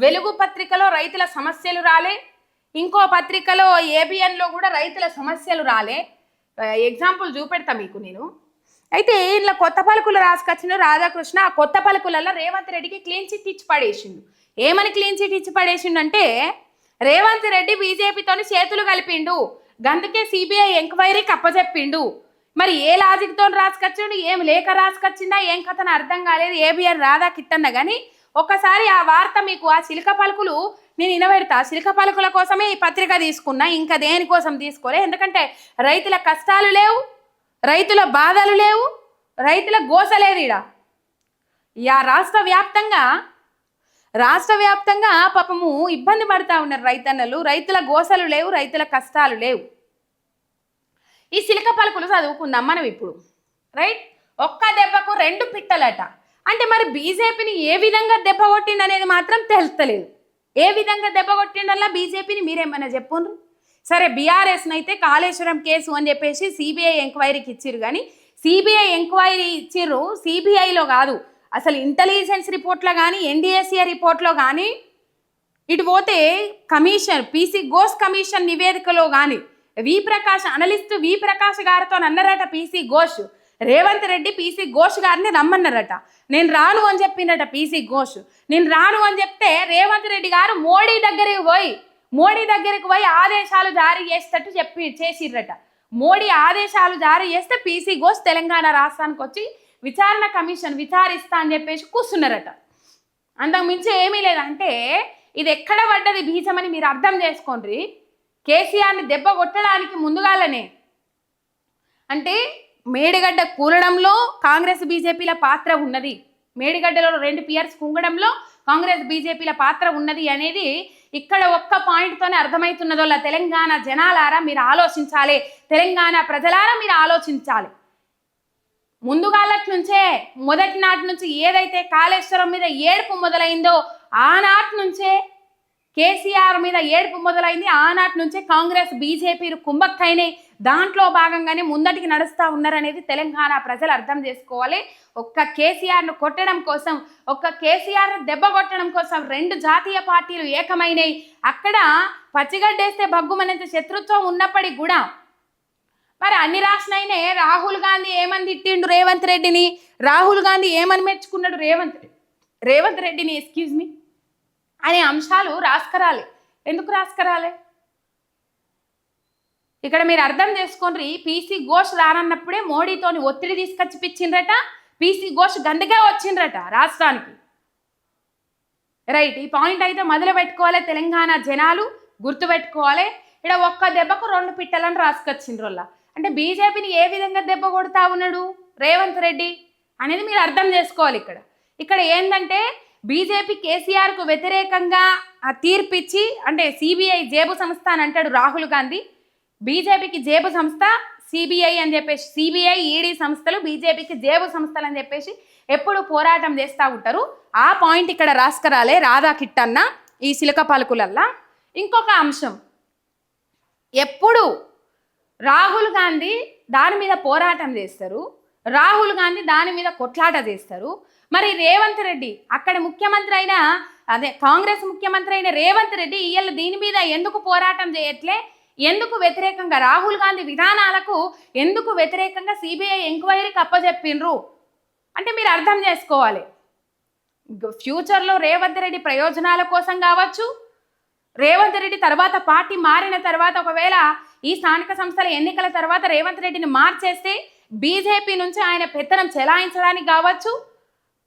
వెలుగు పత్రికలో రైతుల సమస్యలు రాలే. ఇంకో పత్రికలో ఏబిఎన్లో కూడా రైతుల సమస్యలు రాలే. ఎగ్జాంపుల్ చూపెడతా మీకు నేను. అయితే ఇలా కొత్త పలుకులు రాసుకొచ్చిన రాధాకృష్ణ. ఆ కొత్త పలుకులలో రేవంత్ రెడ్డికి క్లీన్ చిట్ ఇచ్చి పడేసిండు. ఏమని క్లీన్ చిట్ ఇచ్చి పడేసిండు అంటే రేవంత్ రెడ్డి బీజేపీతోని చేతులు కలిపిండు. గందుకే సిబిఐ ఎంక్వైరీకి అప్పచెప్పిండు మరి ఏ లాజిక్తో రాసుకొచ్చిండు? ఏం లేఖ రాసుకొచ్చిందా? ఏం కథను అర్థం కాలేదు. ఏబిఎన్ రాధా కిట్టన్న కానీ ఒకసారి ఆ వార్త మీకు ఆ చిలక పలుకులు నేను వినబెడతా చిలక పలుకుల కోసమే ఈ పత్రిక తీసుకున్నా ఇంకా దేనికోసం తీసుకోలే? ఎందుకంటే రైతుల కష్టాలు లేవు రైతుల బాధలు లేవు రైతుల గోస లేదు యా రాష్ట్ర వ్యాప్తంగా రాష్ట్ర వ్యాప్తంగా పాపము ఇబ్బంది పడతా ఉన్నారు రైతన్నలు. రైతుల గోసలు లేవు రైతుల కష్టాలు లేవు. ఈ సిలిక పలుకులు చదువుకుందాం మనం ఇప్పుడు. రైట్? ఒక్క దెబ్బకు రెండు పిట్టలట. అంటే మరి బీజేపీని ఏ విధంగా దెబ్బ కొట్టింది అనేది మాత్రం తెలుస్తలేదు. ఏ విధంగా దెబ్బ కొట్టిండల్లా బీజేపీని మీరేమైనా చెప్పుండ్రు? సరే బీఆర్ఎస్ని అయితే కాళేశ్వరం కేసు అని చెప్పేసి సిబిఐ ఎంక్వైరీకి ఇచ్చిర్రు కానీ సిబిఐ ఎంక్వైరీ ఇచ్చిర్రు సిబిఐలో కాదు. అసలు ఇంటెలిజెన్స్ రిపోర్ట్లో కానీ ఎన్డీఎస్ఏ రిపోర్ట్లో కానీ ఇటు పోతే కమిషన్ పీసీ గోస్ కమిషన్ నివేదికలో కానీ V Prakash analyst V Prakash గారితో అన్నారట పీసీ ఘోష్. రేవంత్ రెడ్డి పీసీ ఘోష్ గారిని రమ్మన్నారట. నేను రాను అని చెప్పిండట పీసీ ఘోష్. నేను రాను అని చెప్తే రేవంత్ రెడ్డి గారు మోడీ దగ్గరికి పోయి మోడీ దగ్గరికి పోయి ఆదేశాలు జారీ చేసేటట్టు చెప్పి చేసిర్రట. మోడీ ఆదేశాలు జారీ చేస్తే పీసీ ఘోష్ తెలంగాణ రాష్ట్రానికి వచ్చి విచారణ కమిషన్ విచారిస్తా అని చెప్పేసి కూర్చున్నారట. అంతకు మించి ఏమీ లేదంటే ఇది ఎక్కడ పడ్డది బీజమని మీరు అర్థం చేసుకోండి. కేసీఆర్ని దెబ్బ కొట్టడానికి ముందుగాలనే. అంటే మేడిగడ్డ కూలడంలో కాంగ్రెస్ బీజేపీల పాత్ర ఉన్నది. మేడిగడ్డలో రెండు పియర్స్ కుంగడంలో కాంగ్రెస్ బీజేపీల పాత్ర ఉన్నది అనేది ఇక్కడ ఒక్క పాయింట్తోనే అర్థమవుతున్నదోలా తెలంగాణ జనాలారా మీరు ఆలోచించాలి. తెలంగాణ ప్రజలారా మీరు ఆలోచించాలి. ముందుగాలటి నుంచే మొదటి నాటి నుంచి ఏదైతే కాళేశ్వరం మీద ఏడుపు మొదలైందో ఆనాటి నుంచే కేసీఆర్ మీద ఏడుపు మొదలైంది. ఆనాటి నుంచే కాంగ్రెస్ బీజేపీలు కుంభక్కైనాయి దాంట్లో భాగంగానే ముందటికి నడుస్తూ ఉన్నారనేది తెలంగాణ ప్రజలు అర్థం చేసుకోవాలి. ఒక్క కేసీఆర్ను కొట్టడం కోసం ఒక్క కేసీఆర్ను దెబ్బ కొట్టడం కోసం రెండు జాతీయ పార్టీలు ఏకమైనాయి. అక్కడ పచ్చిగడ్డేస్తే భగ్గుమనేంత శత్రుత్వం ఉన్నప్పటికీ కూడా మరి అన్ని రాసినైనే రాహుల్ గాంధీ ఏమని తిట్టిండు రేవంత్ రెడ్డిని? రాహుల్ గాంధీ ఏమని మెచ్చుకున్నాడు రేవంత్ రేవంత్ రెడ్డిని ఎక్స్క్యూజ్ మీ అనే అంశాలు రాసుకరాలి. ఎందుకు రాసుకరాలి? ఇక్కడ మీరు అర్థం చేసుకోండి పీసీ ఘోష్ రానన్నప్పుడే మోడీతోని ఒత్తిడి తీసుకొచ్చి పిచ్చిండ్రట పీసీ ఘోష్ గందగా వచ్చిండ్రట రాష్ట్రానికి. రైట్ ఈ పాయింట్ అయితే మొదలు పెట్టుకోవాలి తెలంగాణ జనాలు గుర్తుపెట్టుకోవాలి ఇక్కడ ఒక్క దెబ్బకు రెండు పిట్టలను రాసుకొచ్చిండ్రోళ్ళ. అంటే బీజేపీని ఏ విధంగా దెబ్బ కొడతా ఉన్నాడు రేవంత్ రెడ్డి అనేది మీరు అర్థం చేసుకోవాలి ఇక్కడ. ఇక్కడ ఏంటంటే బీజేపీ కేసీఆర్కు వ్యతిరేకంగా తీర్పిచ్చి అంటే సిబిఐ జేబు సంస్థ అని అంటాడు రాహుల్ గాంధీ. బీజేపీకి జేబు సంస్థ సిబిఐ అని చెప్పేసి సిబిఐ ఈడీ సంస్థలు బీజేపీకి జేబు సంస్థలు అని చెప్పేసి ఎప్పుడు పోరాటం చేస్తూ ఉంటారు. ఆ పాయింట్ ఇక్కడ రాసుకరాలే రాధా కిట్టన్న ఈ శిలక పలుకులల్లా. ఇంకొక అంశం. ఎప్పుడు రాహుల్ గాంధీ దాని మీద పోరాటం చేస్తారు రాహుల్ గాంధీ దాని మీద కొట్లాట చేస్తారు. మరి రేవంత్ రెడ్డి అక్కడ ముఖ్యమంత్రి అయిన అదే కాంగ్రెస్ ముఖ్యమంత్రి అయిన రేవంత్ రెడ్డి ఇవాళ దీని మీద ఎందుకు పోరాటం చేయట్లే? ఎందుకు వ్యతిరేకంగా? రాహుల్ గాంధీ విధానాలకు ఎందుకు వ్యతిరేకంగా సిబిఐ ఎంక్వైరీకి అప్పచెప్పిండ్రు అంటే మీరు అర్థం చేసుకోవాలి. ఫ్యూచర్లో రేవంత్ రెడ్డి ప్రయోజనాల కోసం కావచ్చు రేవంత్ రెడ్డి తర్వాత పార్టీ మారిన తర్వాత ఒకవేళ ఈ స్థానిక సంస్థల ఎన్నికల తర్వాత రేవంత్ రెడ్డిని మార్చేస్తే బీజేపీ నుంచి ఆయన పెత్తనం చెలాయించడానికి కావచ్చు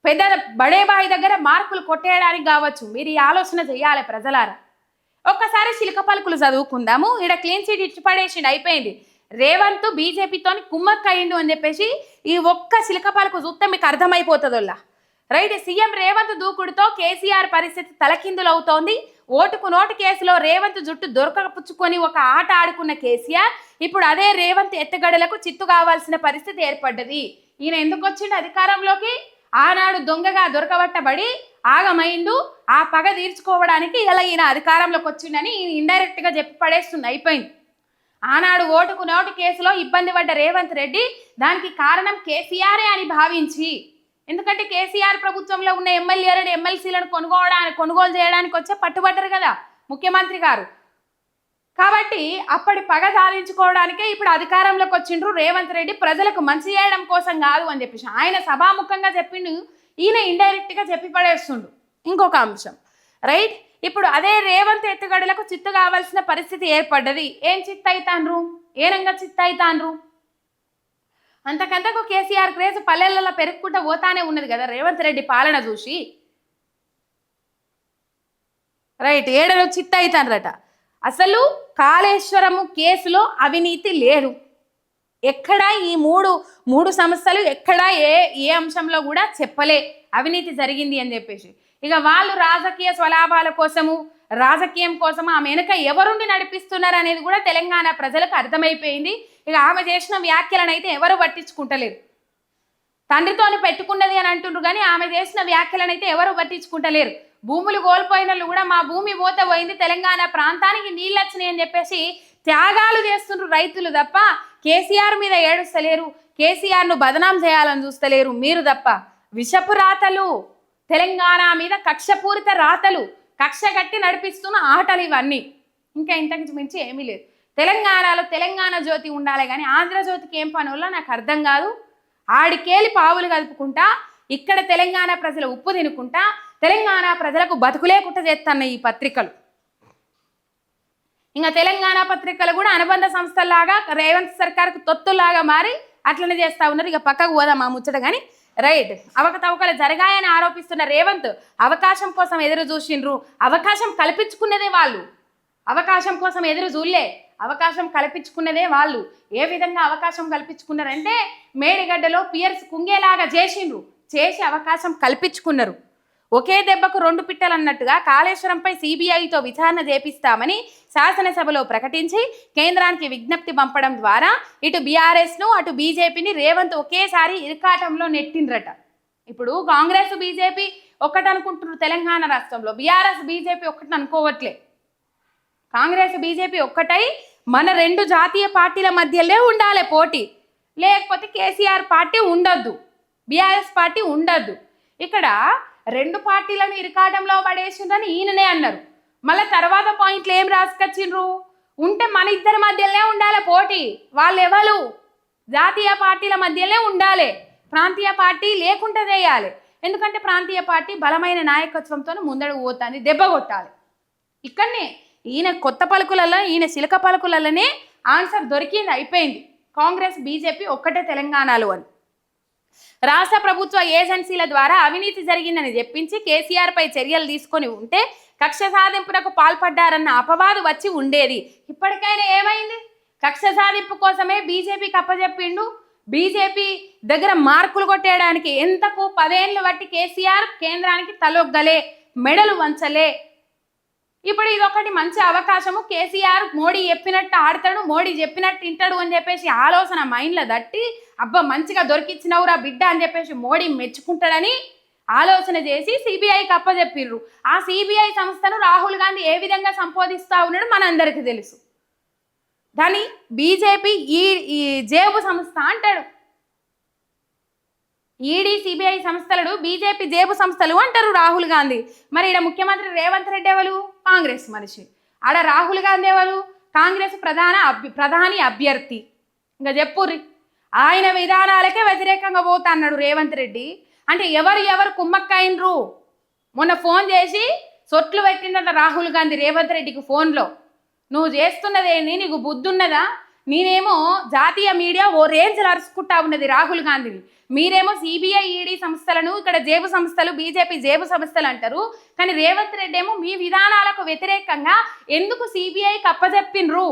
పెద్ద బడేబాయి దగ్గర మార్కులు కొట్టేయడానికి కావచ్చు. మీరు ఈ ఆలోచన చేయాలి ప్రజలారా. ఒక్కసారి చిలక పలుకులు చదువుకుందాము. ఈడ క్లీన్ సీట్ ఇచ్చి పడేసిండు అయిపోయింది. రేవంత్ బీజేపీతోని కుమ్మక్క అయిండు అని చెప్పేసి ఈ ఒక్క చిలక పలుకు చూస్తే మీకు అర్థమైపోతుందిలా రైట్ సీఎం రేవంత్ దూకుడుతో కేసీఆర్ పరిస్థితి తలకిందులవుతోంది. ఓటుకు నోటు కేసులో రేవంత్ జుట్టు దొరకపుచ్చుకొని ఒక ఆట ఆడుకున్న కేసీఆర్ ఇప్పుడు అదే రేవంత్ ఎత్తుగడలకు చిత్తు కావాల్సిన పరిస్థితి ఏర్పడ్డది. ఈయన ఎందుకు వచ్చిండు అధికారంలోకి? ఆనాడు దొంగగా దొరకబట్టబడి ఆగమైండు ఆ పగ తీర్చుకోవడానికి ఇలా ఈయన అధికారంలోకి వచ్చిండని ఇండైరెక్ట్గా చెప్పి పడేస్తుంది అయిపోయింది. ఆనాడు ఓటుకు నోటు కేసులో ఇబ్బంది పడ్డ రేవంత్ రెడ్డి దానికి కారణం కేసీఆరే అని భావించి ఎందుకంటే కేసీఆర్ ప్రభుత్వంలో ఉన్న ఎమ్మెల్యేలను ఎమ్మెల్సీలను కొనుగోడానికి కొనుగోలు చేయడానికి వచ్చే పట్టుబట్టరు కదా ముఖ్యమంత్రి గారు. కాబట్టి అప్పటి పగ సాధించుకోవడానికే ఇప్పుడు అధికారంలోకి వచ్చిండ్రు రేవంత్ రెడ్డి. ప్రజలకు మంచి చేయడం కోసం కాదు అని చెప్పేసి ఆయన సభాముఖంగా చెప్పిండు ఈయన ఇండైరెక్ట్గా చెప్పి పడేస్తుండు. ఇంకొక అంశం. రైట్? ఇప్పుడు అదే రేవంత్ ఎత్తుగడలకు చిత్తు కావాల్సిన పరిస్థితి ఏర్పడ్డది. ఏం చిత్త అవుతాన్రు ఏ రంగా చిత్త అవుతాన్రు అంతకంతకు కేసీఆర్ క్రేజ్ పల్లెలలో పెరుగుకుంటూ పోతానే ఉన్నది కదా రేవంత్ రెడ్డి పాలన చూసి. రైట్? ఏడలో చిత్త అవుతాన్రట అసలు కాళేశ్వరము కేసులో అవినీతి లేదు ఎక్కడా ఈ మూడు మూడు సంస్థలు ఎక్కడా ఏ ఏ అంశంలో కూడా చెప్పలే అవినీతి జరిగింది అని చెప్పేసి. ఇక వాళ్ళు రాజకీయ స్వలాభాల కోసము రాజకీయం కోసము ఆమె వెనుక ఎవరుండి నడిపిస్తున్నారు అనేది కూడా తెలంగాణ ప్రజలకు అర్థమైపోయింది. ఇక ఆమె చేసిన వ్యాఖ్యలను అయితే ఎవరు పట్టించుకుంటలేరు. తండ్రితోని పెట్టుకున్నది అని అంటుండ్రు కానీ ఆమె చేసిన వ్యాఖ్యలను అయితే ఎవరు పట్టించుకుంటలేరు. భూములు కోల్పోయిన వాళ్ళు కూడా మా భూమి పోత పోయింది తెలంగాణ ప్రాంతానికి నీళ్ళు వచ్చినాయి అని చెప్పేసి త్యాగాలు చేస్తుండ్రు రైతులు తప్ప కేసీఆర్ మీద ఏడుస్తలేరు. కేసీఆర్ను బదనాం చేయాలని చూస్తలేరు మీరు తప్ప. విషపు రాతలు తెలంగాణ మీద కక్షపూరిత రాతలు కక్ష కట్టి నడిపిస్తున్న ఆటలు ఇవన్నీ. ఇంకా ఇంతకు మించి ఏమీ లేదు. తెలంగాణలో తెలంగాణ జ్యోతి ఉండాలి కానీ ఆంధ్రజ్యోతికి ఏం పని వల్ల నాకు అర్థం కాదు. ఆడికేలి పావులు కలుపుకుంటా ఇక్కడ తెలంగాణ ప్రజలు ఉప్పు తినుకుంటా తెలంగాణ ప్రజలకు బతుకులేకుంట చేస్తున్న ఈ పత్రికలు. ఇంకా తెలంగాణ పత్రికలు కూడా అనుబంధ సంస్థల్లాగా రేవంత్ సర్కార్కు తొత్తులాగా మారి అట్లనే చేస్తా ఉన్నారు. ఇక పక్కకు పోదాం ఆ ముచ్చట కానీ రైట్ అవకతవకలు జరగాయని ఆరోపిస్తున్న రేవంత్ అవకాశం కోసం ఎదురు చూసిండ్రు. అవకాశం కల్పించుకున్నదే వాళ్ళు. అవకాశం కోసం ఎదురు చూడలే. అవకాశం కల్పించుకున్నదే వాళ్ళు. ఏ విధంగా అవకాశం కల్పించుకున్నారంటే మేడిగడ్డలో పియర్స్ కుంగేలాగా చేసిండ్రు. చేసే అవకాశం కల్పించుకున్నారు. ఒకే దెబ్బకు రెండు పిట్టలు అన్నట్టుగా కాళేశ్వరంపై సిబిఐతో విచారణ చేపిస్తామని శాసనసభలో ప్రకటించి కేంద్రానికి విజ్ఞప్తి పంపడం ద్వారా ఇటు బీఆర్ఎస్ను అటు బీజేపీని రేవంత్ ఒకేసారి ఇరకాటంలో నెట్టిండ్రట. ఇప్పుడు కాంగ్రెస్ బీజేపీ ఒక్కటి అనుకుంటున్నారు తెలంగాణ రాష్ట్రంలో. బీఆర్ఎస్ బీజేపీ ఒక్కటి అనుకోవట్లే కాంగ్రెస్ బీజేపీ ఒక్కటై మన రెండు జాతీయ పార్టీల మధ్యలో ఉండాలి పోటీ. లేకపోతే కేసీఆర్ పార్టీ ఉండొద్దు. బీఆర్ఎస్ పార్టీ ఉండద్దు ఇక్కడ రెండు పార్టీలను ఇరకాటంలో పడేసిండ్రని ఈయననే అన్నారు. మళ్ళీ తర్వాత పాయింట్లు ఏం రాసుకొచ్చిండ్రు? ఉంటే మన ఇద్దరి మధ్యలోనే ఉండాలి పోటీ. వాళ్ళు ఎవరు జాతీయ పార్టీల మధ్యలోనే ఉండాలి. ప్రాంతీయ పార్టీ లేకుండా చేయాలి. ఎందుకంటే ప్రాంతీయ పార్టీ బలమైన నాయకత్వంతో ముందడుగు పోతుంది దెబ్బ కొట్టాలి. ఇక్కడనే ఈయన కొత్త పలుకులలో ఈయన శిలక పలుకులలోనే ఆన్సర్ దొరికింది అయిపోయింది. కాంగ్రెస్ బీజేపీ ఒక్కటే తెలంగాణలో అని. రాష్ట్ర ప్రభుత్వ ఏజెన్సీల ద్వారా అవినీతి జరిగిందని చెప్పించి కేసీఆర్ పై చర్యలు తీసుకొని ఉంటే కక్ష సాధింపునకు పాల్పడ్డారన్న అపవాదు వచ్చి ఉండేది. ఇప్పటికైనా ఏమైంది? కక్ష సాధింపు కోసమే బీజేపీకి అప్పచెప్పిండు బీజేపీ దగ్గర మార్కులు కొట్టేయడానికి ఎంతకు పదేళ్ళు బట్టి కేసీఆర్ కేంద్రానికి తలొగ్గలే మెడలు వంచలే ఇప్పుడు ఇది ఒకటి మంచి అవకాశము. కేసీఆర్ మోడీ చెప్పినట్టు ఆడతాడు మోడీ చెప్పినట్టు వింటాడు అని చెప్పేసి ఆలోచన మైండ్లో దట్టి అబ్బా మంచిగా దొరికిచ్చినవురా బిడ్డ అని చెప్పేసి మోడీ మెచ్చుకుంటాడని ఆలోచన చేసి సిబిఐకి అప్పచెప్పిర్రు ఆ సిబిఐ సంస్థను రాహుల్ గాంధీ ఏ విధంగా సంబోధిస్తా ఉన్నాడు మనందరికీ తెలుసు. దాని బీజేపీ ఈ ఈ జేబు సంస్థ అంటాడు. ఈడీ సిబిఐ సంస్థలను బీజేపీ జేబు సంస్థలు అంటారు రాహుల్ గాంధీ. మరి ఈడ ముఖ్యమంత్రి రేవంత్ రెడ్డి ఎవరు? కాంగ్రెస్ మనిషి. ఆడ రాహుల్ గాంధీ ఎవరు? కాంగ్రెస్ ప్రధాన అభ్య ప్రధాని అభ్యర్థి. ఇంకా చెప్పుర్రి. ఆయన విధానాలకే వ్యతిరేకంగా పోతా అన్నాడు రేవంత్ రెడ్డి. అంటే ఎవరు ఎవరు కుమ్మక్కయినరు? మొన్న ఫోన్ చేసి సొట్లు పెట్టిండట రాహుల్ గాంధీ రేవంత్ రెడ్డికి ఫోన్లో. నువ్వు చేస్తున్నదేని నీకు బుద్ధి ఉన్నదా నేనేమో జాతీయ మీడియా ఓ రేంజ్ అరుచుకుంటా ఉన్నది రాహుల్ గాంధీని మీరేమో సిబిఐ ఈడీ సంస్థలను ఇక్కడ జేబు సంస్థలు బీజేపీ జేబు సంస్థలు అంటారు. కానీ రేవంత్ రెడ్డి ఏమో మీ విధానాలకు వ్యతిరేకంగా ఎందుకు సిబిఐ అప్పజెప్పినరు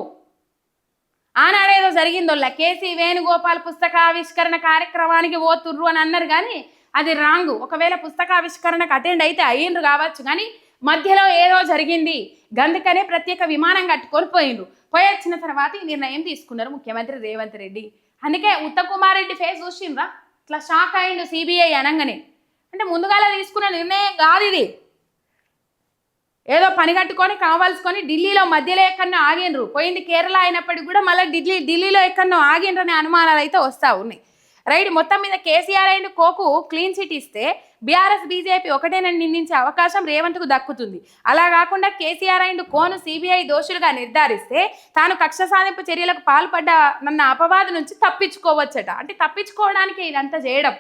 ఆనాడేదో జరిగిందో కేసీ వేణుగోపాల్ పుస్తకావిష్కరణ కార్యక్రమానికి పోతుర్రు అని అన్నారు కానీ అది రాంగ్. ఒకవేళ పుస్తకావిష్కరణకు అటెండ్ అయితే అయ్యిండ్రు కావచ్చు కానీ మధ్యలో ఏదో జరిగింది. గందుకనే ప్రత్యేక విమానం కట్టుకొని పోయిండ్రు. పోయి వచ్చిన తర్వాత ఈ నిర్ణయం తీసుకున్నారు ముఖ్యమంత్రి రేవంత్ రెడ్డి. అందుకే ఉత్తమ్ కుమార్ రెడ్డి ఫేస్ చూసిండ్రా? ఇట్లా షాక్ అయిండు సిబిఐ అనగానే. అంటే ముందుగాల తీసుకున్న నిర్ణయం కాదు ఇది. ఏదో పని కట్టుకొని కావాల్సుకొని ఢిల్లీలో మధ్యలో ఎక్కడో ఆగిండ్రు. పోయింది కేరళ అయినప్పటికీ కూడా మళ్ళీ ఢిల్లీ ఢిల్లీలో ఎక్కడో ఆగిండ్రు అనే అనుమానాలు అయితే వస్తూ ఉన్నాయి. రైట్ మొత్తం మీద కేసీఆర్ అండ్ కోకు క్లీన్ చిట్ ఇస్తే బీఆర్ఎస్ బీజేపీ ఒకటేనని నిందించే అవకాశం రేవంత్కు దక్కుతుంది. అలా కాకుండా కేసీఆర్ అండ్ కోను సిబిఐ దోషులుగా నిర్ధారిస్తే తాను కక్ష సాధింపు చర్యలకు పాల్పడ్డ నన్న అపవాదు నుంచి తప్పించుకోవచ్చట. అంటే తప్పించుకోవడానికి ఇదంతా చేయడం.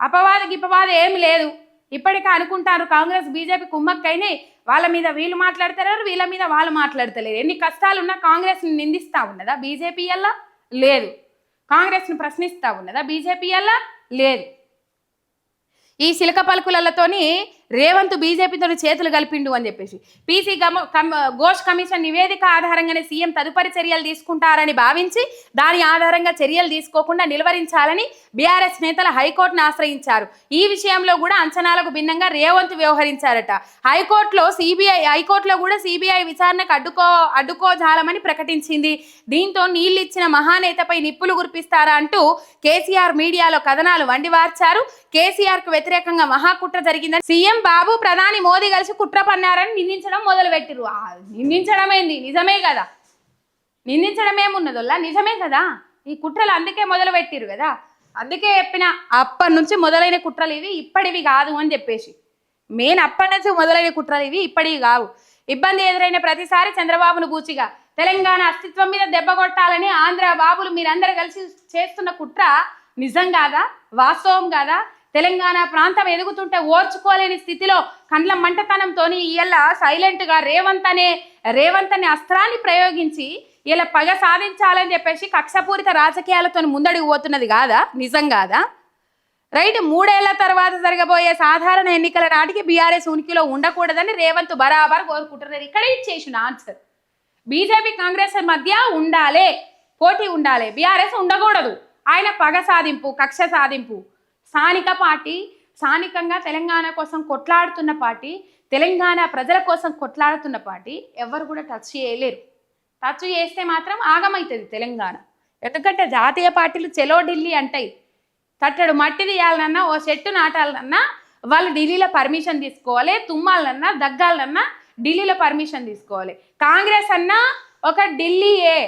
అపవాద గిపవాద ఏమి లేదు. ఇప్పటికే అనుకుంటారు కాంగ్రెస్ బీజేపీ కుమ్మక్కైనే వాళ్ళ మీద వీళ్ళు మాట్లాడతారు వీళ్ళ మీద వాళ్ళు మాట్లాడతలేరు. ఎన్ని కష్టాలు ఉన్నా కాంగ్రెస్ని నిందిస్తా ఉన్నదా? బీజేపీ అలా లేదు. కాంగ్రెస్ను ప్రశ్నిస్తా ఉన్నదా? బీజేపీ అలా? లేదు. ఈ శిలక పలుకులతోని రేవంత్ బీజేపీతో చేతులు కలిపిండు అని చెప్పేసి. పీసీ గమ ఘోష్ కమిషన్ నివేదిక ఆధారంగానే సీఎం తదుపరి చర్యలు తీసుకుంటారని భావించి దాని ఆధారంగా చర్యలు తీసుకోకుండా నిలువరించాలని బీఆర్ఎస్ నేతలు హైకోర్టును ఆశ్రయించారు. ఈ విషయంలో కూడా అంచనాలకు భిన్నంగా రేవంత్ వ్యవహరించారట. హైకోర్టులో సిబిఐ హైకోర్టులో కూడా సిబిఐ విచారణకు అడ్డుకో అడ్డుకోజాలమని ప్రకటించింది. దీంతో నీళ్ళు ఇచ్చిన మహానేతపై నిప్పులు గురిపిస్తారా అంటూ కేసీఆర్ మీడియాలో కథనాలు వండివార్చారు. కేసీఆర్కు వ్యతిరేకంగా మహాకుట్ర జరిగిందని సీఎం బాబు ప్రధాని మోదీ కలిసి కుట్ర పన్నారని నిందించడం మొదలుపెట్టిరు ఆ, నిందించడం ఏంది నిజమే కదా. నిందించడం ఏమున్నదోల్లా నిజమే కదా. ఈ కుట్రలు అందుకే మొదలుపెట్టిరు కదా. అందుకే చెప్పిన అప్పటి నుంచి మొదలైన కుట్రలు ఇవి ఇప్పటివి కాదు అని చెప్పేసి. మెయిన్ అప్పటి నుంచి మొదలైన కుట్రలు ఇవి ఇప్పటివి కావు. ఇబ్బంది ఎదురైన ప్రతిసారి చంద్రబాబును గూచిగా తెలంగాణ అస్తిత్వం మీద దెబ్బ కొట్టాలని ఆంధ్ర బాబులు మీరందరూ కలిసి చేస్తున్న కుట్ర నిజం కాదా? వాస్తవం కాదా? తెలంగాణ ప్రాంతం ఎదుగుతుంటే ఓర్చుకోలేని స్థితిలో కండ్ల మంటతనంతో ఇలా సైలెంట్గా రేవంత్ అనే రేవంత్ అనే అస్త్రాన్ని ప్రయోగించి ఇలా పగ సాధించాలని చెప్పేసి కక్షపూరిత రాజకీయాలతో ముందడుగు పోతున్నది కాదా? నిజం కాదా? రైట్ మూడేళ్ళ తర్వాత జరగబోయే సాధారణ ఎన్నికల నాటికి బీఆర్ఎస్ ఉనికిలో ఉండకూడదని రేవంత్ బరాబర్ కోరుకుంటున్నారు. ఇక్కడే ఇచ్చేసిన ఆన్సర్. బీజేపీ కాంగ్రెస్ మధ్య ఉండాలే పోటీ ఉండాలి. బీఆర్ఎస్ ఉండకూడదు. ఆయన పగ సాధింపు కక్ష సాధింపు. స్థానిక పార్టీ స్థానికంగా తెలంగాణ కోసం కొట్లాడుతున్న పార్టీ తెలంగాణ ప్రజల కోసం కొట్లాడుతున్న పార్టీ ఎవరు కూడా టచ్ చేయలేరు. టచ్ చేస్తే మాత్రం ఆగమవుతుంది తెలంగాణ. ఎందుకంటే జాతీయ పార్టీలు చెలో ఢిల్లీ అంటాయి తట్టడు మట్టి తీయాలన్నా ఓ చెట్టు నాటాలన్నా వాళ్ళు ఢిల్లీలో పర్మిషన్ తీసుకోవాలి తుమ్మాలన్నా దగ్గాలన్నా ఢిల్లీలో పర్మిషన్ తీసుకోవాలి. కాంగ్రెస్ అన్నా ఒక ఢిల్లీయే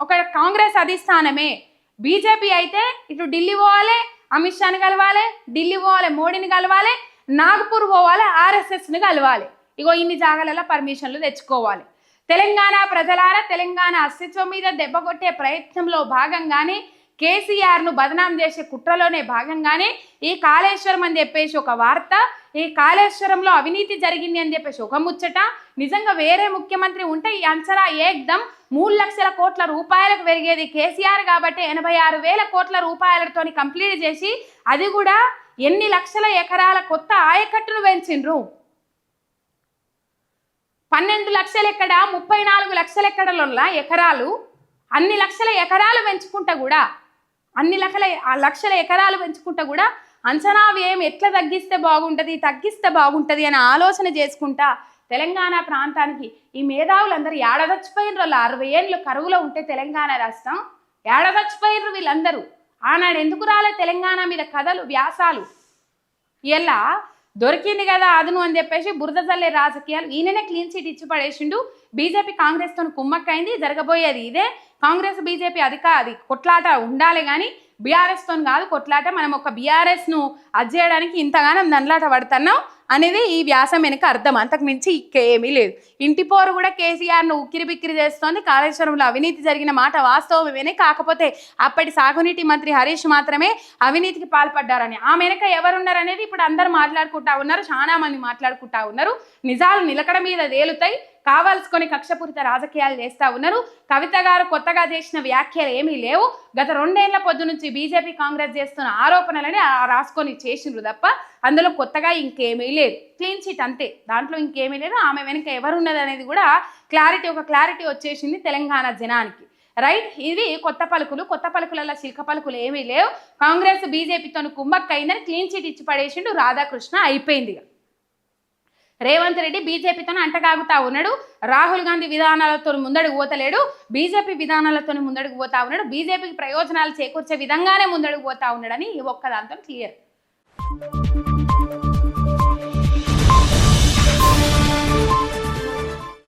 ఒక కాంగ్రెస్ అధిష్టానమే. బీజేపీ అయితే ఇటు ఢిల్లీ పోవాలి అమిత్ షాని కలవాలి ఢిల్లీ పోవాలి మోడీని కలవాలి నాగపూర్ పోవాలి ఆర్ఎస్ఎస్ని కలవాలి. ఇగో ఇన్ని జాగాలలో పర్మిషన్లు తెచ్చుకోవాలి. తెలంగాణ ప్రజలారా తెలంగాణ అస్తిత్వం మీద దెబ్బ కొట్టే ప్రయత్నంలో భాగంగానే కేసీఆర్ను బదనాం చేసే కుట్రలోనే భాగంగానే ఈ కాళేశ్వరం అని చెప్పేసి ఒక వార్త ఈ కాళేశ్వరంలో అవినీతి జరిగింది అని చెప్పేసి ఒక ముచ్చట. నిజంగా వేరే ముఖ్యమంత్రి ఉంటే ఈ అంచనా ఏకదం. మూడు లక్షల కోట్ల రూపాయలకు పెరిగేది కేసీఆర్ కాబట్టి ఎనభై ఆరు వేల కోట్ల రూపాయలతో కంప్లీట్ చేసి అది కూడా ఎన్ని లక్షల ఎకరాల కొత్త ఆయకట్టును పెంచిండ్రు? పన్నెండు లక్షలు ఎక్కడ? ముప్పై నాలుగు లక్షల ఎక్కడల ఎకరాలు? అన్ని లక్షల ఎకరాలు పెంచుకుంటా కూడా అన్ని లక్షల ఆ లక్షల ఎకరాలు పెంచుకుంటా కూడా అంచనా వ్యయం ఎట్లా తగ్గిస్తే బాగుంటుంది తగ్గిస్తే బాగుంటుంది అని ఆలోచన చేసుకుంటా తెలంగాణ ప్రాంతానికి. ఈ మేధావులందరూ ఏడదచ్చిపోయిన వాళ్ళు అరవై ఏళ్ళు కరువులో ఉంటే తెలంగాణ రాష్ట్రం. ఏడదచ్చిపోయినరు వీళ్ళందరూ. ఆనాడు ఎందుకు రాలే తెలంగాణ మీద కథలు వ్యాసాలు? ఇలా దొరికింది కదా అదును అని చెప్పేసి బురద చల్లే రాజకీయాలు ఈయననే క్లీన్ చీట్ ఇచ్చి పడేసిండు. బీజేపీ కాంగ్రెస్తో కుమ్మక్కైంది జరగబోయేది ఇదే. కాంగ్రెస్ బీజేపీ అది అది కొట్లాట ఉండాలి కానీ బీఆర్ఎస్తో కాదు కొట్లాట. మనం ఒక బీఆర్ఎస్ను అది చేయడానికి ఇంతగానం దండలాట పడుతున్నావు అనేది ఈ వ్యాసం వెనుక అర్థం. అంతకు మించి ఇంకేమీ లేదు. ఇంటి పోరు కూడా కేసీఆర్ను ఉక్కిరి బిక్కిరి చేస్తోంది. కాళేశ్వరంలో అవినీతి జరిగిన మాట వాస్తవమేనే కాకపోతే అప్పటి సాగునీటి మంత్రి హరీష్ మాత్రమే అవినీతికి పాల్పడ్డారని. ఆ వెనుక ఎవరున్నారనేది ఇప్పుడు అందరు మాట్లాడుకుంటా ఉన్నారు. చాలా మంది మాట్లాడుకుంటా ఉన్నారు. నిజాలు నిలకడ మీద తేలుతాయి. కావాల్సుకొని కక్షపూరిత రాజకీయాలు చేస్తా ఉన్నారు. కవిత గారు కొత్తగా చేసిన వ్యాఖ్యలు ఏమీ లేవు. గత రెండేళ్ళ పొద్దు నుంచి బీజేపీ కాంగ్రెస్ చేస్తున్న ఆరోపణలని ఆ రాసుకొని చేసిండ్రు తప్ప అందులో కొత్తగా ఇంకేమీ లేదు. క్లీన్ చీట్ అంతే. దాంట్లో ఇంకేమీ లేదు. ఆమె వెనుక ఎవరున్నది అనేది కూడా క్లారిటీ ఒక క్లారిటీ వచ్చేసింది తెలంగాణ జనానికి. రైట్ ఇది కొత్త పలుకులు. కొత్త పలుకులలో చిలక పలుకులు ఏమీ లేవు. కాంగ్రెస్ బీజేపీతో కుమ్మక్కైందని క్లీన్ చీట్ ఇచ్చి పడేసిండు రాధాకృష్ణ. అయిపోయింది రేవంత్ రెడ్డి బీజేపీతో అంటగాగుతా ఉన్నాడు. రాహుల్ గాంధీ విధానాలతో ముందడుగు పోతలేడు. బీజేపీ విధానాలతో ముందడుగు పోతా ఉన్నాడు. బీజేపీకి ప్రయోజనాలు చేకూర్చే విధంగానే ముందడుగు పోతా ఉన్నాడని ఈ ఒక్క దాంతో క్లియర్